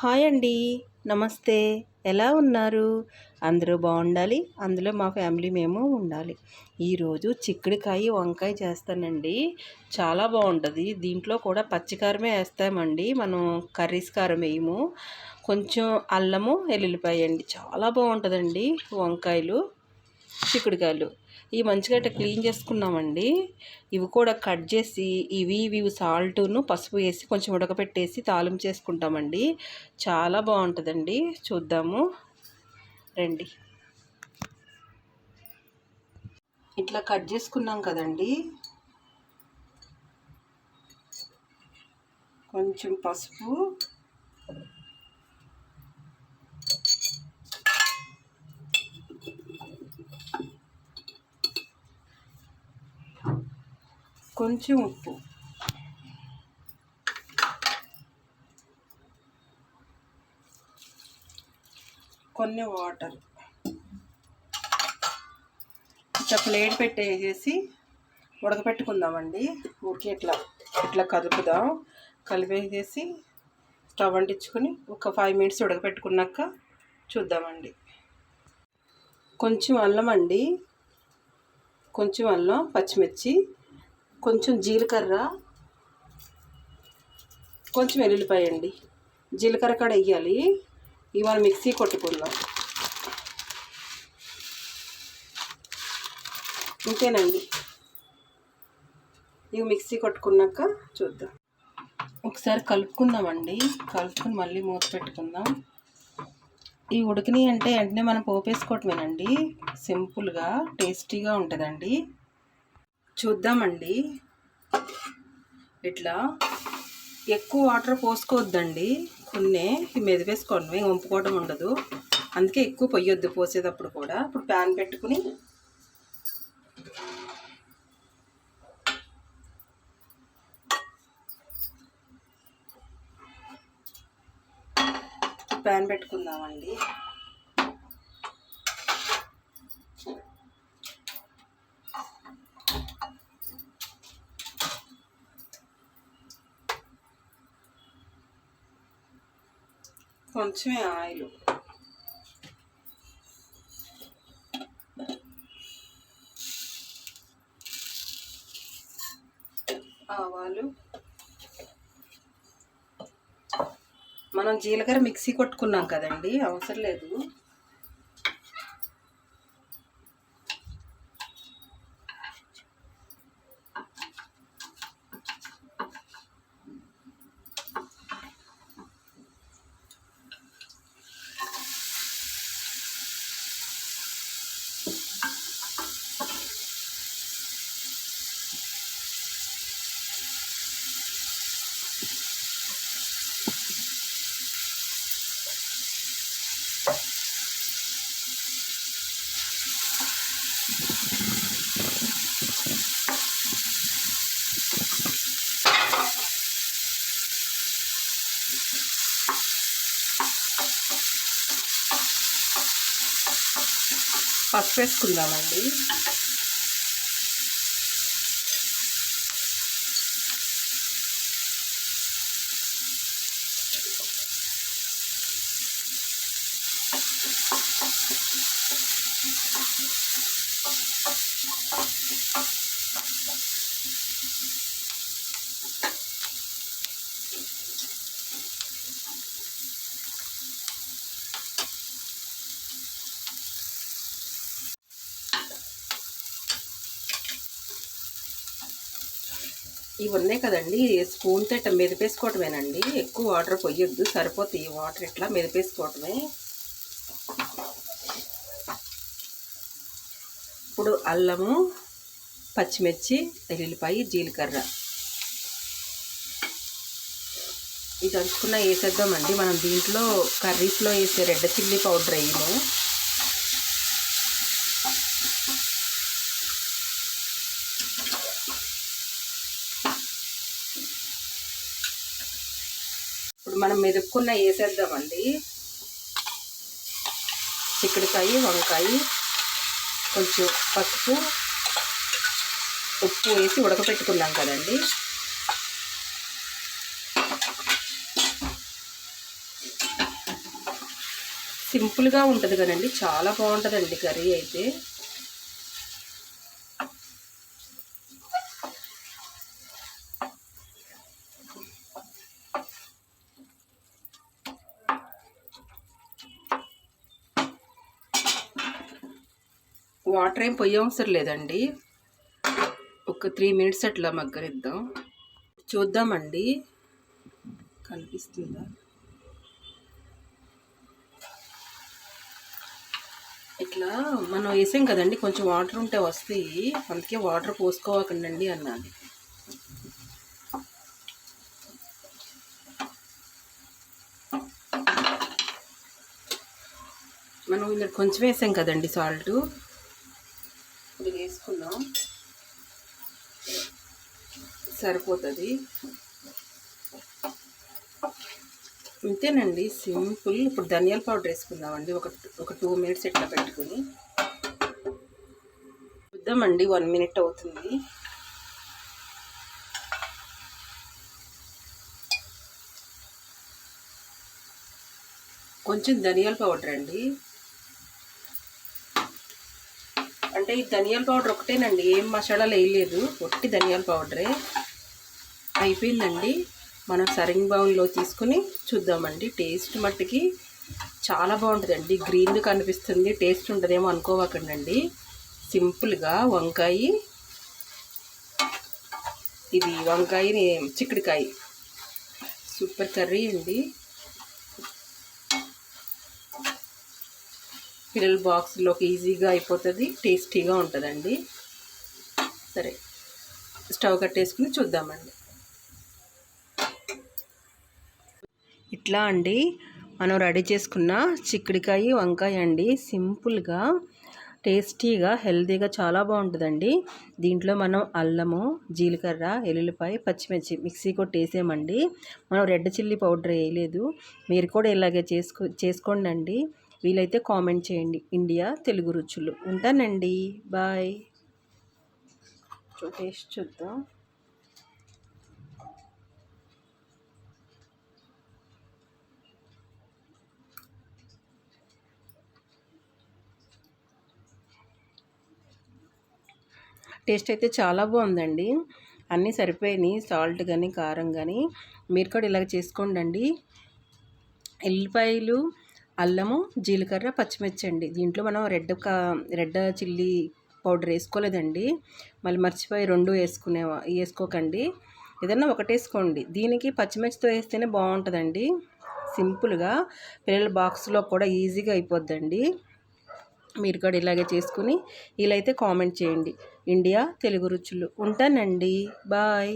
Hi అండి. నమస్తే. ఎలా ఉన్నారు? అందరూ బాగుండాలి. అందులో మా ఫ్యామిలీ మేము ఉండాలి. ఈరోజు చిక్కుడుకాయ వంకాయ చేస్తానండి. చాలా బాగుంటుంది. దీంట్లో కూడా పచ్చికారమే వేస్తామండి. మనం కర్రీస్ కారం వేయము. కొంచెం అల్లము ఎల్లుల్లిపాయ అండి. చాలా బాగుంటుందండి వంకాయలు. చిక్కుడుకాయలు. ఇవి మంచిగా క్లీన్ చేసుకున్నామండి. ఇవి కూడా కట్ చేసి ఇవి ఇవి సాల్ట్ను పసుపు వేసి కొంచెం ఉడకపెట్టేసి తాలింపు చేసుకుంటామండి. చాలా బాగుంటుందండి. చూద్దాము. రండి. ఇట్లా కట్ చేసుకున్నాం కదండి. కొంచెం పసుపు. కొంచెం ఉప్పు. కొన్ని వాటర్. ఇట్లా ప్లేట్ పెట్టేసేసి ఉడకపెట్టుకుందామండి. ఊరికే ఇట్లా ఇట్లా కదుపుదాం. కలిపేసేసి స్టవ్ అంటించుకొని ఒక ఫైవ్ మినిట్స్ ఉడకపెట్టుకున్నాక చూద్దామండి. కొంచెం అల్లం అండి. కొంచెం అల్లం పచ్చిమిర్చి కొంచెం జీలకర్ర కొంచెం వెల్లుల్లిపాయ అండి. జీలకర్ర కూడా వేయాలి. ఇవాళ మిక్సీ కొట్టుకుందాం. ఇంతేనండి. ఇవి మిక్సీ కొట్టుకున్నాక చూద్దాం. ఒకసారి కలుపుకుందామండి. కలుపుకొని మళ్ళీ మూత పెట్టుకుందాం. ఈ ఉడికినాయి అంటే వెంటనే మనం పోపేసుకోవటమేనండి. సింపుల్గా టేస్టీగా ఉంటుందండి. చూద్దామండి. ఇట్లా ఎక్కువ వాటర్ పోసుకోవద్దండి. కొన్ని మెదిపేసుకోవడమే వంపుకోవడం ఉండదు. అందుకే ఎక్కువ పొయ్యొద్దు పోసేటప్పుడు కూడా. ఇప్పుడు ప్యాన్ పెట్టుకుని ప్యాన్ పెట్టుకుందామండి. కొంచెమే ఆయిల్. ఆవాలు. మనం జీలకర్ర మిక్సీ కొట్టుకున్నాం కదండి అవసరం లేదు. పసుపు వేసుకుందామండి. ఇవి ఉన్నాయి కదండి. స్పూన్తో ఇట్లా మెదిపేసుకోవటమేనండి. ఎక్కువ వాటర్ పొయ్యొద్దు సరిపోతాయి వాటర్ ఇట్లా మెదిపేసుకోవటమే. ఇప్పుడు అల్లము పచ్చిమిర్చి ఎల్లుల్లిపాయ జీలకర్ర. ఇది దంచుకున్న వేసేద్దామండి. మనం దీంట్లో కర్రీస్లో వేసే రెడ్ చిల్లీ పౌడర్ వేయము. మనం మెదుపుకున్న వేసేద్దామండి. చిక్కుడుకాయ వంకాయ కొంచెం పసుపు ఉప్పు వేసి ఉడకపెట్టుకున్నాం కదండి. సింపుల్గా ఉంటుంది కదండి. చాలా బాగుంటుందండి కర్రీ అయితే. వాటర్ ఏం పొయ్యవసరం లేదండి. ఒక త్రీ మినిట్స్ అట్లా మగ్గరిద్దాం చూద్దామండి. కనిపిస్తుందా? ఇట్లా మనం వేసాం కదండి కొంచెం వాటర్ ఉంటే వస్తాయి. అందుకే వాటర్ పోసుకోవకండి అన్నది మనం ఇందులో కొంచెం వేసాం కదండి సాల్ట్. ఇది సరిపోతుంది. ఇంతేనండి సింపుల్. ఇప్పుడు ధనియాల పౌడర్ వేసుకుందామండి. ఒక ఒక టూ మినిట్స్ ఇట్లా పెట్టుకుని. చూద్దామండి వన్ మినిట్ అవుతుంది. కొంచెం ధనియాల పౌడర్ అండి. అంటే ఈ ధనియాల పౌడర్ ఒకటేనండి. ఏం మసాలాలు వేయలేదు ఒట్టి ధనియాల పౌడరే. అయిపోయిందండి. మనం సరింగ్ బౌన్లో తీసుకుని చూద్దామండి. టేస్ట్ మట్టుకి చాలా బాగుంటుందండి. గ్రీన్ కనిపిస్తుంది. టేస్ట్ ఉంటుందేమో అనుకోవకండి సింపుల్గా వంకాయ. ఇది వంకాయ చిక్కుడుకాయ. సూపర్ కర్రీ అండి. పిల్లల బాక్స్లోకి ఈజీగా అయిపోతుంది టేస్టీగా ఉంటుందండి. సరే స్టవ్ కట్టేసుకుని చూద్దామండి. ఇట్లా అండి మనం రెడీ చేసుకున్న చిక్కుడికాయ వంకాయ అండి. సింపుల్గా టేస్టీగా హెల్తీగా చాలా బాగుంటుందండి. దీంట్లో మనం అల్లము జీలకర్ర ఎల్లుల్లిపాయ పచ్చిమిర్చి మిక్సీ కొట్టి వేసామండి మనం రెడ్ చిల్లీ పౌడర్ వేయలేదు. మీరు కూడా ఇలాగే చేసుకో చేసుకోండి అండి వీలైతే కామెంట్ చేయండి. ఇండియా తెలుగు రుచులు. ఉంటానండి. బాయ్. టేస్ట్ చూద్దాం. టేస్ట్ అయితే చాలా బాగుందండి. అన్నీ సరిపోయినాయి. సాల్ట్ కానీ కారం కానీ మీరు కూడా ఇలాగ చేసుకోండి ఎల్లిపాయలు అల్లము జీలకర్ర పచ్చిమిర్చి అండి దీంట్లో మనం రెడ్ కా రెడ్ చిల్లీ పౌడర్ వేసుకోలేదండి. మళ్ళీ మర్చిపోయి రెండు వేసుకునే వేసుకోకండి. ఏదన్నా ఒకటేసుకోండి దీనికి పచ్చిమిర్చితో వేస్తేనే బాగుంటుందండి. సింపుల్గా పిల్లల బాక్స్లో కూడా ఈజీగా అయిపోద్దండి. మీరు కూడా ఇలాగే చేసుకుని ఇలా అయితే కామెంట్ చేయండి. ఇండియా తెలుగు రుచులు. ఉంటానండి. బాయ్.